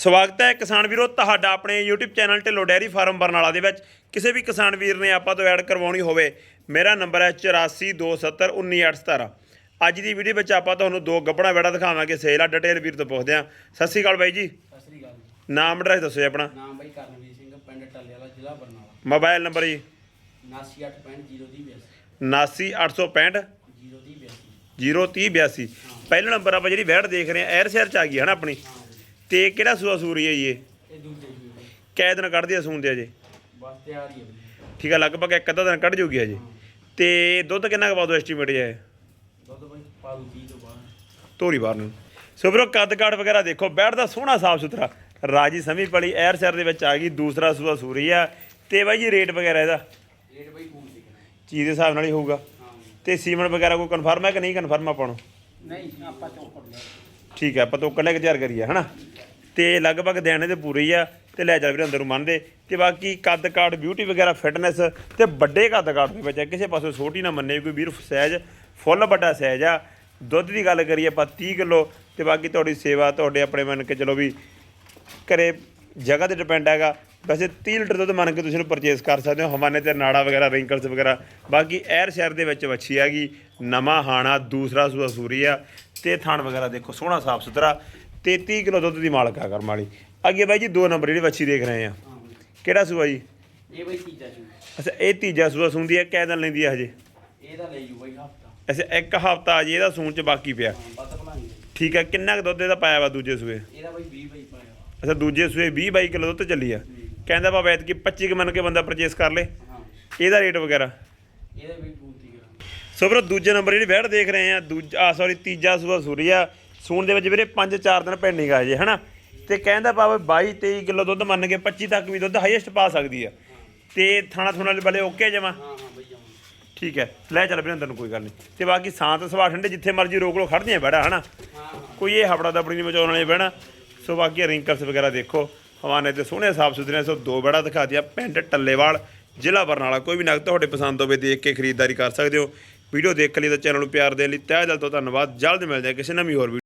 ਸਵਾਗਤ ਹੈ ਕਿਸਾਨ ਵੀਰੋ ਤੁਹਾਡਾ ਆਪਣੇ YouTube channel Dhillon dairy farm Barnala ਦੇ ਵਿੱਚ। ਕਿਸੇ ਵੀ ਕਿਸਾਨ ਵੀਰ ਨੇ ਆਪਾਂ ਤੋਂ ਐਡ ਕਰਵਾਉਣੀ ਹੋਵੇ ਮੇਰਾ ਨੰਬਰ ਹੈ 8427191817 ਅੱਜ ਦੀ ਵੀਡੀਓ ਵਿੱਚ ਆਪਾਂ ਤੁਹਾਨੂੰ ਦੋ ਗੱਬੜਾ ਵੜਾ ਦਿਖਾਵਾਂਗੇ ਸੇਲ ਆ ਡਿਟੇਲ ਵੀਰ ਤੋਂ ਪੁੱਛਦੇ ਹਾਂ। ਸਤਿ ਸ਼੍ਰੀ ਅਕਾਲ ਬਾਈ ਜੀ। ਸਤਿ ਸ੍ਰੀ ਅਕਾਲ ਨਾਮ ਐਡਰੈਸ ਦੱਸੋ ਜੀ ਆਪਣਾ। ਨਾਮ ਬਾਈ ਕਰਨਵੀਰ ਸਿੰਘ ਪਿੰਡ ਟੱਲੇ ਵਾਲਾ ਜ਼ਿਲ੍ਹਾ ਬਰਨਾਲਾ। ਮੋਬਾਈਲ ਨੰਬਰ ਜੀ। 9865 79865 03082 03082 ਪਹਿਲਾ ਨੰਬਰ ਆਪਾਂ ਜਿਹੜੀ ਵੈੜ ਦੇਖ ਰਹੇ ਆ ਐਰ ਸ਼ਹਿਰ ਚ ਆ ਗਈ ਹੈ ਨਾ ਆਪਣੀ? ਤੇ ਕਿਹੜਾ ਸੂਆ ਸੂਰੀ ਹੈ ਜੀ ਇਹ? ਇਹ ਦੂਜੇ ਜੀ ਕੈ ਦਿਨ ਕੱਢਦੀ ਆ ਸੂਣ ਦੇ ਅਜੇ? ਬਸ ਤਿਆਰ ਹੀ ਹੈ ਠੀਕ ਆ ਲਗਭਗ ਇੱਕ ਅੱਧਾ ਦਿਨ ਕੱਢ ਜੂਗੀ ਅਜੇ? ਤੇ ਦੁੱਧ ਕਿੰਨਾ ਕੁ ਪਾਉ ਐਸਟੀਮੇਟ ਹੈ? ਦੁੱਧ ਬਾਈ ਪਾਲੂ 30 ਤੋਂ ਬਾਅਦ ਧੋਰੀ ਬਾਹਰ ਨੂੰ। ਸੋ ਵੀਰੋ ਕੱਦ ਕਾਠ ਵਗੈਰਾ ਦੇਖੋ ਬੈਠ ਦਾ ਸੋਹਣਾ ਸਾਫ਼ ਸੁਥਰਾ। ਰਾਜੀ ਸਮੀ ਪਲੀ ਐਰ ਸ਼ਹਿਰ ਦੇ ਵਿੱਚ ਆ ਗਈ ਦੂਸਰਾ ਸੂਆ ਸੂਰੀ ਆ। ਤੇ ਬਾਈ ਜੀ ਰੇਟ ਵਗੈਰਾ ਇਹਦਾ? ਰੇਟ ਬਾਈ ਪੂਰ ਸਿੱਖਣਾ ਚੀਜ਼ ਦੇ ਹਿਸਾਬ ਨਾਲ ਹੀ ਹੋਊਗਾ। ਹਾਂ। ਤੇ ਸੀਮਨ ਵਗੈਰਾ ਕੋਈ ਕਨਫਰਮ ਹੈ ਕਿ ਨਹੀਂ ਕਨਫਰਮ ਆਪਾਂ ਨੂੰ? ਨਹੀਂ ਆਪਾਂ ਚੌਕੜ ਲਿਆ। ਠੀਕ ਹੈ ਆਪਾਂ ਤੋਂ ਕੇ ਤਿਆਰ ਕਰੀਏ ਹਨਾ? ਤੇ ਲਗਭਗ ਦੇਣੇ ਦੇ ਪੂਰੇ ਹੀ ਆ ਤੇ ਲੈ ਜਾ ਵੀਰੇ ਅੰਦਰ ਨੂੰ ਮੰਨਦੇ ਤੇ ਬਾਕੀ ਕੱਦ ਕਾਟ ਬਿਊਟੀ ਵਗੈਰਾ ਫਿਟਨੈਸ ਤੇ ਵੱਡੇ ਕੱਦ ਕਾਟ ਦੇ ਵਿੱਚ ਆ, ਕਿਸੇ ਪਾਸੇ ਛੋਟੀ ਨਾ ਮੰਨੇ ਕੋਈ ਵੀਰ ਸਹਿਜ ਫੁੱਲ ਵੱਡਾ ਸਹਿਜ ਆ। ਦੁੱਧ ਦੀ ਗੱਲ ਕਰੀਏ ਆਪਾਂ 30 ਕਿਲੋ ਤੇ ਬਾਕੀ ਤੁਹਾਡੀ ਸੇਵਾ ਤੁਹਾਡੇ ਆਪਣੇ ਮੰਨ ਕੇ ਚਲੋ ਵੀ ਘਰੇ ਜਗ੍ਹਾ ਤੇ ਡਿਪੈਂਡ ਹੈਗਾ। ਵੈਸੇ 30 ਲੀਟਰ ਦੁੱਧ ਮੰਨ ਕੇ ਤੁਸੀਂ ਇਹਨੂੰ ਪਰਚੇਸ ਕਰ ਸਕਦੇ ਹੋ ਹਵਾਨੇ ਤੇ ਨਾੜਾ ਵਗੈਰਾ ਰਿੰਕਲਸ ਵਗੈਰਾ। ਬਾਕੀ ਐਰ ਸ਼ਹਿਰ ਦੇ ਵਿੱਚ ਵੱਛੀ ਹੈਗੀ ਨਵਾਂ ਹਾਣਾ ਦੂਸਰਾ ਸੂਆ ਸੂਰੀ ਆ ਤੇ ਥਣ ਵਗੈਰਾ ਦੇਖੋ ਸੋਹਣਾ ਸਾਫ਼ ਸੁਥਰਾ ਤੇ 30 ਕਿਲੋ ਦੁੱਧ ਦੀ ਮਾਲਕ ਆ ਕਰਮ ਵਾਲੀ। ਅੱਗੇ ਬਾਈ ਜੀ ਦੋ ਨੰਬਰ ਜਿਹੜੀ ਵੱਛੀ ਦੇਖ ਰਹੇ ਆ। ਬਾਈ। ਕਿਹੜਾ ਸੂਆ ਜੀ? ਇਹ ਬਾਈ ਤੀਜਾ ਚੂ ਅੱਛਾ ਇਹ ਤੀਜਾ ਸੂਆ ਸੂੰਦੀ ਹੈ ਕਿਹ ਦਿਨ ਲੈਂਦੀ ਹੈ ਹਜੇ? ਇਹਦਾ ਲੈ ਜੂ ਬਾਈ ਹਫਤਾ। ਅੱਛਾ ਇੱਕ ਹਫਤਾ ਅਜੇ ਇਹਦਾ ਸੂਣ ਚ ਬਾਕੀ ਪਿਆ। ਬਣਾਈ ਠੀਕ ਹੈ ਕਿੰਨਾ ਕੁ ਦੁੱਧ ਇਹਦਾ ਪਾਇਆ ਵਾ ਦੂਜੇ ਸੂਏ? ਇਹਦਾ ਬਾਈ 20 ਬਾਈ ਪਾਇਆ ਅੱਛਾ ਦੂਜੇ ਸੂਏ 20 22 ਕਿਲੋ ਦੁੱਧ ਚੱਲੀ ਆ। ਕਹਿੰਦਾ ਬਾਬਾ ਐਤਕੀ 25 ਕੁ ਮੰਨ ਕੇ ਬੰਦਾ ਪਰਚੇਸ ਕਰ ਲੇ। ਇਹਦਾ ਰੇਟ ਵਗੈਰਾ? ਇਹਦਾ ਵੀ ਪੂਰਤੀ ਕਰਾਂ ਸੋ ਵੀਰੋ ਦੂਜੇ ਨੰਬਰ ਜਿਹੜੀ ਵੈੜ ਦੇਖ ਰਹੇ ਆ ਦੂਜਾ ਆ ਸੌਰੀ ਤੀਜਾ ਸੂਆ ਸੂਰੀਆ ਸੂਣ ਦੇ ਵਿੱਚ ਵੀਰੇ 5-4 ਦਿਨ ਪੈਂਡਿੰਗ ਆ ਜੇ ਹਨਾ? ਤੇ ਕਹਿੰਦਾ ਬਾਬਾ 22-23 ਕਿਲੋ ਦੁੱਧ ਮੰਨ ਕੇ 25 ਤੱਕ ਵੀ ਦੁੱਧ ਹਾਈਐਸਟ ਪਾ ਸਕਦੀ ਆ। ਤੇ ਥਾਣਾ ਥੁਣਾ ਵਾਲੇ ਬਲੇ ਓਕੇ ਜਮਾ? ਠੀਕ ਹੈ ਲੈ ਚੱਲ ਵੀਰੇ ਅੰਦਰ ਨੂੰ ਕੋਈ ਗੱਲ ਨਹੀਂ ਤੇ ਬਾਕੀ ਸ਼ਾਂਤ ਸੁਭਾਅ ਠੰਡੇ ਜਿੱਥੇ ਮਰਜ਼ੀ ਰੋਕ ਲੋ ਖੜਦੀਆਂ ਬੈੜਾ ਹਨਾ? ਕੋਈ ਇਹ ਹਫੜਾ ਦਪੜੀ ਨਹੀਂ ਬਚਾਉਣ ਵਾਲੇ ਬਹਿਣਾ। ਸੋ ਬਾਕੀ ਰਿੰਕਲਸ ਵਗੈਰਾ ਦੇਖੋ। ਹਵਾਨੇ ਤੇ ਸੋਹਣੇ ਸਾਫ਼ ਸੁਥਰੇ ਸੋ ਦੋ ਬੜਾ ਦਿਖਾ ਦਿਆ ਪਿੰਡ ਟੱਲੇਵਾਲ, ਜ਼ਿਲ੍ਹਾ ਬਰਨਾਲਾ। ਕੋਈ ਵੀ ਨਗ ਤੁਹਾਡੇ ਪਸੰਦ ਹੋਵੇ ਦੇਖ ਕੇ ਖਰੀਦਦਾਰੀ ਕਰ ਸਕਦੇ ਹੋ। ਵੀਡੀਓ ਦੇਖ ਲਈ ਤਾਂ ਚੈਨਲ ਨੂੰ ਪਿਆਰ ਦੇਣ ਲਈ ਤਹਿ ਦਿਲ ਤੋਂ ਧੰਨਵਾਦ। ਜਲਦ ਮਿਲਦੇ ਹਾਂ ਕਿਸੇ ਨਵੀਂ ਹੋਰ ਵੀਡੀਓ